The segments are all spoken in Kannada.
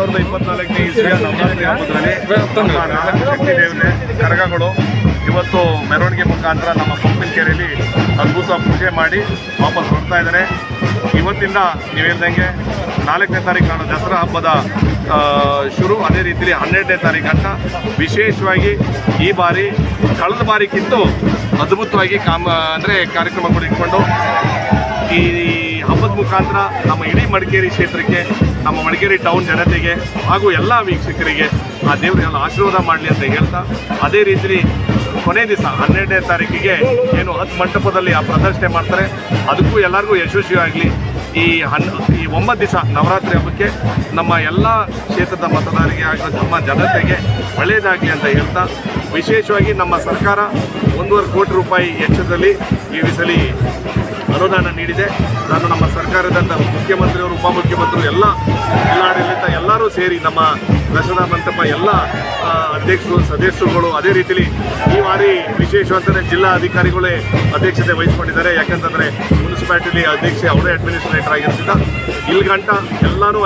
ಸಾವಿರದ ಇಪ್ಪತ್ನಾಲ್ಕನೇ ಇಸ್ವಿಯ ನವರಾತ್ರಿ ಹಬ್ಬದಲ್ಲಿ ಕರಗಗಳು. ಇವತ್ತು ಮೆರವಣಿಗೆ ಮುಖಾಂತರ ನಮ್ಮ ಕೆರೆಯಲ್ಲಿ ಅದ್ಭುತ ಪೂಜೆ ಮಾಡಿ ವಾಪಸ್ ಬರ್ತಾ ಇದ್ದಾರೆ. ಇವತ್ತಿಂದ ನೀವು ಹೇಳ್ದಂಗೆ ನಾಲ್ಕನೇ ತಾರೀಕು ದಸರಾ ಹಬ್ಬದ ಶುರು. ಅದೇ ರೀತಿಯಲ್ಲಿ ಹನ್ನೆರಡನೇ ತಾರೀಕು ಅಂತ ವಿಶೇಷವಾಗಿ ಈ ಬಾರಿ, ಕಳೆದ ಬಾರಿಗಿಂತ ಅದ್ಭುತವಾಗಿ ಕಾಮ, ಅಂದರೆ ಕಾರ್ಯಕ್ರಮಗಳು ಇಟ್ಕೊಂಡು ಈ ಮುಖಾಂತರ ನಮ್ಮ ಇಡೀ ಮಡಿಕೇರಿ ಕ್ಷೇತ್ರಕ್ಕೆ, ನಮ್ಮ ಮಡಿಕೇರಿ ಟೌನ್ ಜನತೆಗೆ ಹಾಗೂ ಎಲ್ಲ ವೀಕ್ಷಕರಿಗೆ ಆ ದೇವರು ಎಲ್ಲ ಆಶೀರ್ವಾದ ಮಾಡಲಿ ಅಂತ ಹೇಳ್ತಾ, ಅದೇ ರೀತಿ ಕೊನೆ ದಿವಸ ಹನ್ನೆರಡನೇ ತಾರೀಕಿಗೆ ಏನು ಹತ್ತು ಮಂಟಪದಲ್ಲಿ ಆ ಪ್ರದರ್ಶನೆ ಮಾಡ್ತಾರೆ. ಅದಕ್ಕೂ ಎಲ್ಲರಿಗೂ ಯಶಸ್ವಿಯಾಗಲಿ. ಈ ಹನ್, ಈ ಒಂಬತ್ತು ದಿವಸ ನವರಾತ್ರಿ ಹಬ್ಬಕ್ಕೆ ನಮ್ಮ ಎಲ್ಲ ಕ್ಷೇತ್ರದ ಮತದಾರರಿಗೆ ಹಾಗೂ ನಮ್ಮ ಜನತೆಗೆ ಒಳ್ಳೆಯದಾಗಲಿ ಅಂತ ಹೇಳ್ತಾ, ವಿಶೇಷವಾಗಿ ನಮ್ಮ ಸರ್ಕಾರ ಒಂದೂವರೆ ಕೋಟಿ ರೂಪಾಯಿ ಹೆಚ್ಚದಲ್ಲಿ ಈ ಸಲ ಅನುದಾನ ನೀಡಿದೆ. ನಾನು ನಮ್ಮ ಸರ್ಕಾರದ ಮುಖ್ಯಮಂತ್ರಿಯವರು ಉಪಮುಖ್ಯಮಂತ್ರಿಗಳು ಎಲ್ಲ ಜಿಲ್ಲಾಡಳಿತ ಎಲ್ಲರೂ ಸೇರಿ ನಮ್ಮ ದಸರಾ ಮಂಟಪ ಎಲ್ಲ ಅಧ್ಯಕ್ಷರು ಸದಸ್ಯರುಗಳು ಅದೇ ರೀತಿಲಿ ಈ ಬಾರಿ ವಿಶೇಷವಂತಂದರೆ ಜಿಲ್ಲಾ ಅಧಿಕಾರಿಗಳೇ ಅಧ್ಯಕ್ಷತೆ ವಹಿಸ್ಕೊಂಡಿದ್ದಾರೆ. ಯಾಕಂತಂದರೆ ಮುನ್ಸಿಪಾಲಿಟಿ ಅಧ್ಯಕ್ಷೆ ಅವರೇ ಅಡ್ಮಿನಿಸ್ಟ್ರೇಟರ್ ಆಗಿರ್ತಿದ್ದ. ಇಲ್ಲಿ ಗಂಟ ಎಲ್ಲನೂ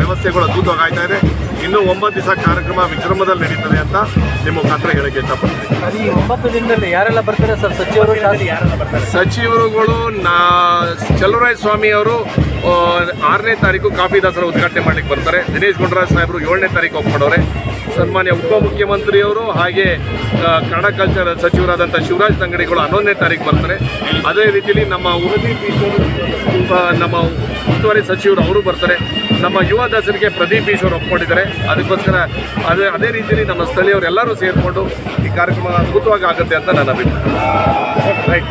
ವ್ಯವಸ್ಥೆಗಳು ಅದ್ಭುತವಾಗಿ ಇದೆ. ಇನ್ನೂ ಒಂಬತ್ತು ದಿವಸ ಕಾರ್ಯಕ್ರಮ ವಿಜೃಂಭದಲ್ಲಿ ನಡೀತದೆ ಅಂತ ನಿಮ್ಮ ಮುಖಾಂತರ ಹೇಳಕ್ಕೆ ಇಷ್ಟಪಡ್ತೀನಿ. ಸರ್, ಈ ಒಂಬತ್ತು ದಿನದಲ್ಲಿ ಯಾರೆಲ್ಲ ಬರ್ತಾರೆ ಸರ್? ಸಚಿವರು ಶಾಸಕರು ಯಾರೆಲ್ಲ ಬರ್ತಾರೆ? ಸಚಿವರುಗಳು ನಾ ಚಲುವರಾಯ ಸ್ವಾಮಿ ಅವರು ಆರನೇ ತಾರೀಕು ಕಾಫಿ ದಸರಾ ಉದ್ಘಾಟನೆ ಮಾಡ್ಲಿಕ್ಕೆ ಬರ್ತಾರೆ. ದಿನೇಶ್ ಗುಂಡರಾಜ್ ಸಾಹೇಬರು ಏಳನೇ ತಾರೀಕು ಒಪ್ಕೊಂಡವ್ರೆ. ಸನ್ಮಾನ್ಯ ಉಪಮುಖ್ಯಮಂತ್ರಿಯವರು ಹಾಗೆ ಕನ್ನಡ ಕಲ್ಚರ್ ಸಚಿವರಾದಂಥ ಶಿವರಾಜ್ ತಂಗಡಿಗಳು ಹನ್ನೊಂದನೇ ತಾರೀಕು ಬರ್ತಾರೆ. ಅದೇ ರೀತಿಯಲ್ಲಿ ನಮ್ಮ ಈಶ್ವರು ನಮ್ಮ ಉಸ್ತುವಾರಿ ಸಚಿವರು ಅವರು ಬರ್ತಾರೆ. ನಮ್ಮ ಯುವ ದಾಸರಿಗೆ ಪ್ರದೀಪ್ ಈಶ್ವರ್ ಒಪ್ಕೊಂಡಿದ್ದಾರೆ. ಅದಕ್ಕೋಸ್ಕರ ಅದೇ ಅದೇ ರೀತಿಯಲ್ಲಿ ನಮ್ಮ ಸ್ಥಳೀಯರು ಎಲ್ಲರೂ ಸೇರಿಕೊಂಡು ಈ ಕಾರ್ಯಕ್ರಮ ಅದ್ಭುತವಾಗಿ ಆಗುತ್ತೆ ಅಂತ ನನ್ನ ಅಭಿಪ್ರಾಯ. ರೈಟ್